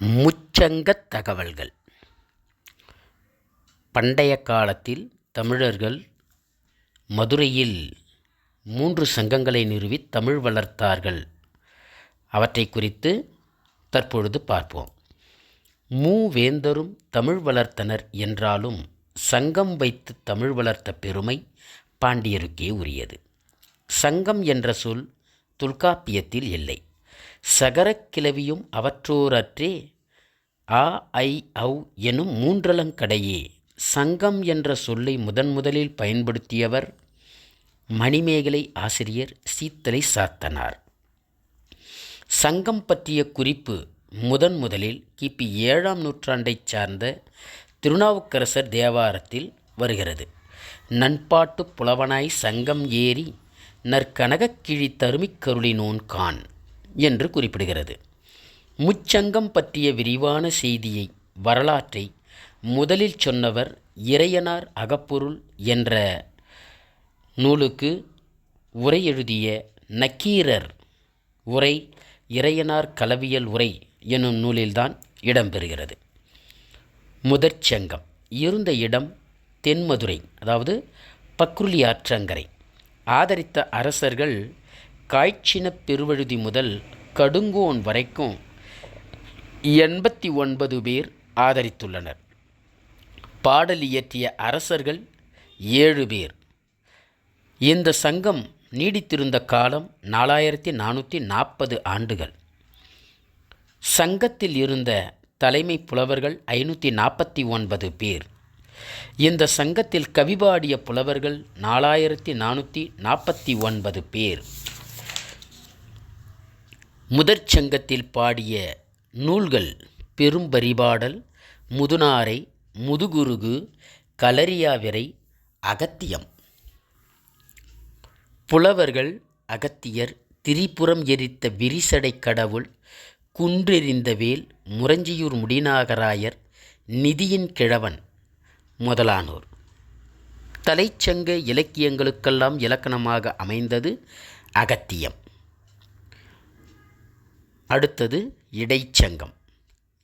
முச்சங்கத் தகவல்கள். பண்டைய காலத்தில் தமிழர்கள் மதுரையில் மூன்று சங்கங்களை நிறுவி தமிழ் வளர்த்தார்கள். அவற்றை குறித்து தற்பொழுது பார்ப்போம். மூவேந்தரும் தமிழ் வளர்த்தனர் என்றாலும் சங்கம் வைத்து தமிழ் வளர்த்த பெருமை பாண்டியருக்கே உரியது. சங்கம் என்ற சொல் தொல்காப்பியத்தில் இல்லை. சகரக் கிளவியும் அவற்றோரற்றே ஆ ஐ ஔ எனும் மூன்றலங்கடையே. சங்கம் என்ற சொல்லை முதன் முதலில் பயன்படுத்தியவர் மணிமேகலை ஆசிரியர் சீத்தலை சாத்தனார். சங்கம் பற்றிய குறிப்பு முதன் முதலில் கிபி ஏழாம் நூற்றாண்டைச் சார்ந்த திருநாவுக்கரசர் தேவாரத்தில் வருகிறது. நண்பாட்டு புலவனாய் சங்கம் ஏறி நற்கனகக் கிழி தருமிக் கருளினோன் கான் என்று குறிப்பிடுகிறது. முச்சங்கம் பற்றிய விரிவான செய்தியை வரலாற்றை முதலில் சொன்னவர் இறையனார் அகப்பொருள் என்ற நூலுக்கு உரை எழுதிய நக்கீரர் உரை இறையனார் களவியல் உரை என்னும் நூலில்தான் இடம்பெறுகிறது. முதற்சங்கம் இருந்த இடம் தென்மதுரை அதாவது பக்ருலி ஆற்றங்கரை ஆதரித்த அரசர்கள் காய்ச்சினப் பெருவழுதி முதல் கடுங்கோன் வரைக்கும் எண்பத்தி ஒன்பது பேர் ஆதரித்துள்ளனர். பாடல் இயற்றிய அரசர்கள் ஏழு பேர். இந்த சங்கம் நீடித்திருந்த காலம் நாலாயிரத்தி நானூற்றி நாற்பது ஆண்டுகள். சங்கத்தில் இருந்த தலைமை புலவர்கள் ஐநூற்றி நாற்பத்தி ஒன்பது பேர். இந்த சங்கத்தில் கவிபாடிய புலவர்கள் நாலாயிரத்தி நானூற்றி நாற்பத்தி ஒன்பது பேர். முதற் சங்கத்தில் பாடிய நூல்கள் பெரும்பரிபாடல் முதுநாரை முதுகுருகு களரியாவிரை அகத்தியம். புலவர்கள் அகத்தியர் திரிபுரம் எரித்த விரிசடை கடவுள் குன்றெறிந்த வேல் முரஞ்சியூர் முடிநாகராயர் நிதியின் கிழவன் முதலானோர். தலைச்சங்க இலக்கியங்களுக்கெல்லாம் இலக்கணமாக அமைந்தது அகத்தியம். அடுத்தது இடைச்சங்கம்.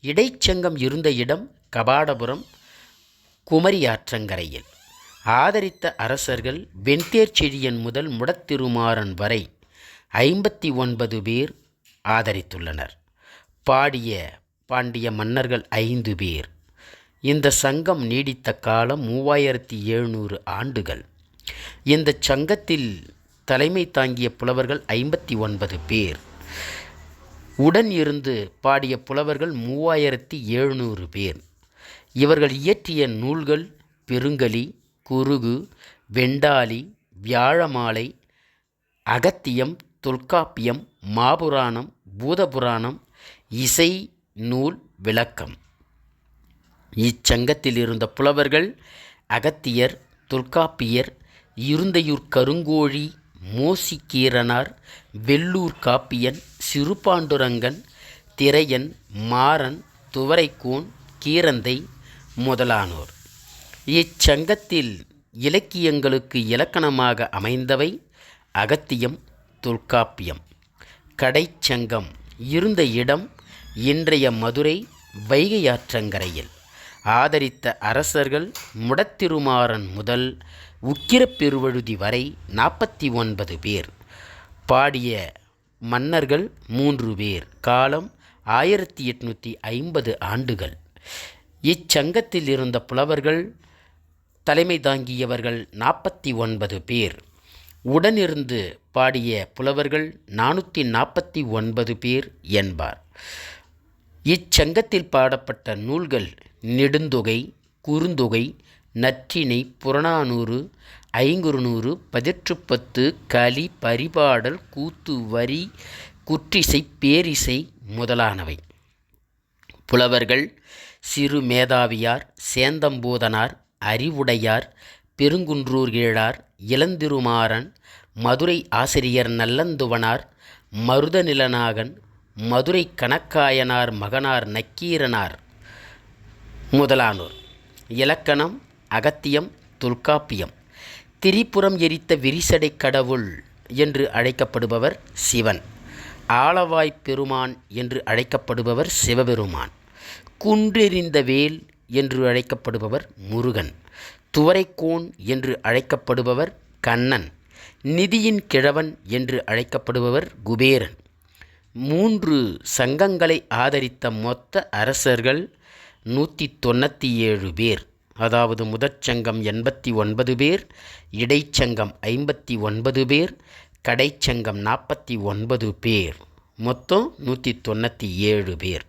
இடைச்சங்கம் இருந்த இடம் கபாடபுரம் குமரி ஆற்றங்கரையில் ஆதரித்த அரசர்கள் வெண்தேர் செழியன் முதல் முடத்திருமாறன் வரை ஐம்பத்தி ஒன்பது பேர் ஆதரித்துள்ளனர். பாடிய பாண்டிய மன்னர்கள் ஐந்து பேர். இந்த சங்கம் நீடித்த காலம் மூவாயிரத்தி எழுநூறு ஆண்டுகள். இந்த சங்கத்தில் தலைமை தாங்கிய புலவர்கள் ஐம்பத்தி ஒன்பது பேர். உடன் இருந்து பாடிய புலவர்கள் மூவாயிரத்தி எழுநூறு பேர். இவர்கள் இயற்றிய நூல்கள் பெருங்கலி குருகு வெண்டாலி வியாழமாலை அகத்தியம் தொல்காப்பியம் மாபுராணம் பூதபுராணம் இசை நூல் விளக்கம். இச்சங்கத்தில் இருந்த புலவர்கள் அகத்தியர் தொல்காப்பியர் இருந்தையூர் கருங்கோழி மோசிக்கீரனார் வெள்ளூர் காப்பியன் சிறுபாண்டுரங்கன் திரையன் மாறன் துவரைக்கூன் கீரந்தை முதலானோர். இச்சங்கத்தில் இலக்கியங்களுக்கு இலக்கணமாக அமைந்தவை அகத்தியம் தொல்காப்பியம். கடைச்சங்கம் இருந்த இடம் இன்றைய மதுரை வைகையாற்றங்கரையில். ஆதரித்த அரசர்கள் முடத்திருமாறன் முதல் உக்கிரப்பெருவழுதி வரை நாற்பத்தி ஒன்பது பேர். பாடிய மன்னர்கள் மூன்று பேர். காலம் ஆயிரத்தி எட்நூற்றி ஐம்பது ஆண்டுகள். இச்சங்கத்தில் இருந்த புலவர்கள் தலைமை தாங்கியவர்கள் நாற்பத்தி ஒன்பது பேர். உடனிருந்து பாடிய புலவர்கள் நானூற்றி நாற்பத்தி ஒன்பது பேர் என்பார். இச்சங்கத்தில் பாடப்பட்ட நூல்கள் நெடுந்தொகை குறுந்தொகை நற்றினை புறநானூறு ஐங்குறுநூறு பதிற்றுப்பத்து களி பரிபாடல் கூத்து வரி குற்றிசை பேரிசை முதலானவை. புலவர்கள் சிறு மேதாவியார் சேந்தம்பூதனார் அறிவுடையார் பெருங்குன்றூர் கீழார் இளந்திருமாறன் மதுரை ஆசிரியர் நல்லந்துவனார் மருதநிலநாகன் மதுரை கணக்காயனார் மகனார் நக்கீரனார் முதலானோர். இலக்கணம் அகத்தியம் தொல்காப்பியம். திரிபுரம் எரித்த விரிசடை கடவுள் என்று அழைக்கப்படுபவர் சிவன். ஆளவாய்ப் பெருமான் என்று அழைக்கப்படுபவர் சிவபெருமான். குன்றெறிந்த வேல் என்று அழைக்கப்படுபவர் முருகன். துவரைக்கோன் என்று அழைக்கப்படுபவர் கண்ணன். நிதியின் கிழவன் என்று அழைக்கப்படுபவர் குபேரன். மூன்று சங்கங்களை ஆதரித்த மொத்த அரசர்கள் நூற்றி தொண்ணூற்றி ஏழு பேர். அதாவது முதற்சங்கம் எண்பத்தி ஒன்பது பேர் இடைச்சங்கம் ஐம்பத்தி ஒன்பது பேர் கடைச்சங்கம் நாற்பத்தி ஒன்பது பேர். மொத்தம் நூற்றி தொண்ணூற்றி ஏழு பேர்.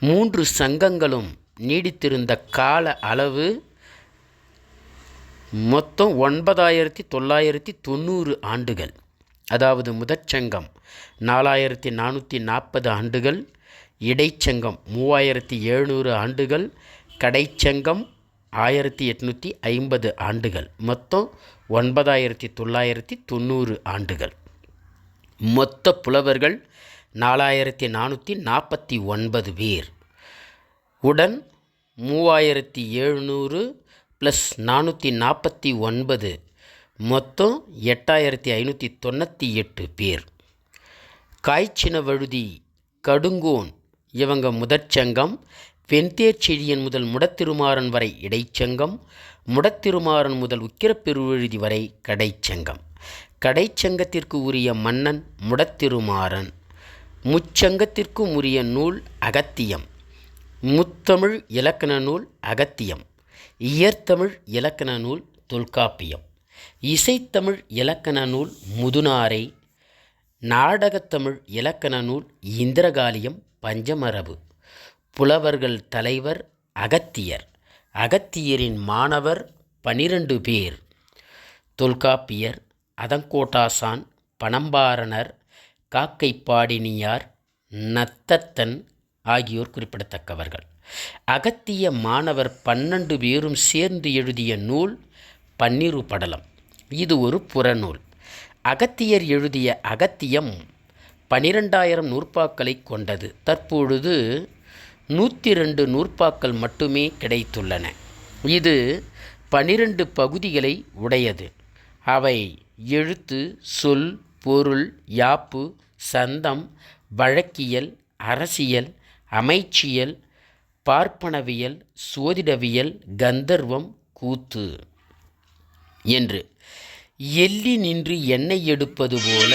மூன்று சங்கங்களும் நீடித்திருந்த கால அளவு மொத்தம் ஒன்பதாயிரத்தி தொள்ளாயிரத்தி தொண்ணூறு ஆண்டுகள். அதாவது முதற்சங்கம் நாலாயிரத்தி நானூற்றி நாற்பது ஆண்டுகள் இடைச்சங்கம் மூவாயிரத்தி எழுநூறு ஆண்டுகள் கடைச்சங்கம் ஆயிரத்தி எட்நூற்றி ஐம்பது ஆண்டுகள். மொத்தம் ஒன்பதாயிரத்தி தொள்ளாயிரத்தி தொண்ணூறு ஆண்டுகள். மொத்த புலவர்கள் நாலாயிரத்தி நானூற்றி நாற்பத்தி ஒன்பது பேர். உடன் மூவாயிரத்தி எழுநூறு ப்ளஸ் நானூற்றி நாற்பத்தி ஒன்பது. மொத்தம் எட்டாயிரத்தி ஐநூற்றி தொண்ணூற்றி எட்டு பேர். காய்ச்சின வழுதி கடுங்கோன் இவங்க முதற்சங்கம் வெண்தேச்செழியன் முதல் முடத்திருமாறன் வரை இடைச்சங்கம் முடத்திருமாறன் முதல் உக்கிரப்பெருவெழுதி வரை கடைச்சங்கம். கடைச்சங்கத்திற்கு உரிய மன்னன் முடத்திருமாறன் முச்சங்கத்திற்கும் உரிய நூல் அகத்தியம். முத்தமிழ் இலக்கண நூல் அகத்தியம் இயற்தமிழ் இலக்கண நூல் தொல்காப்பியம். இசைத்தமிழ் இலக்கண நூல் முதுநாரை நாடகத்தமிழ் இலக்கண நூல் இந்திரகாலியம் பஞ்சமரபு. புலவர்கள் தலைவர் அகத்தியர். அகத்தியரின் மாணவர் பனிரெண்டு பேர். தொல்காப்பியர் அதங்கோட்டாசான் பணம்பாரணர் காக்கைப்பாடினியார் நத்தத்தன் ஆகியோர் குறிப்பிடத்தக்கவர்கள். அகத்திய மாணவர் பன்னெண்டு பேரும் சேர்ந்து எழுதிய நூல் பன்னிரு படலம். இது ஒரு புறநூல். அகத்தியர் எழுதிய அகத்தியம் பனிரெண்டாயிரம் நூற்பாக்களை கொண்டது. தற்பொழுது நூற்றி ரெண்டு நூற்பாக்கள் மட்டுமே கிடைத்துள்ளன. இது பனிரெண்டு பகுதிகளை உடையது. அவை எழுத்து சொல் பொருள் யாப்பு சந்தம் வழக்கியல் அரசியல் அமைச்சியல் பார்ப்பனவியல் சோதிடவியல் கந்தர்வம் கூத்து என்று எள்ளி நின்று எண்ணெய் எடுப்பது போல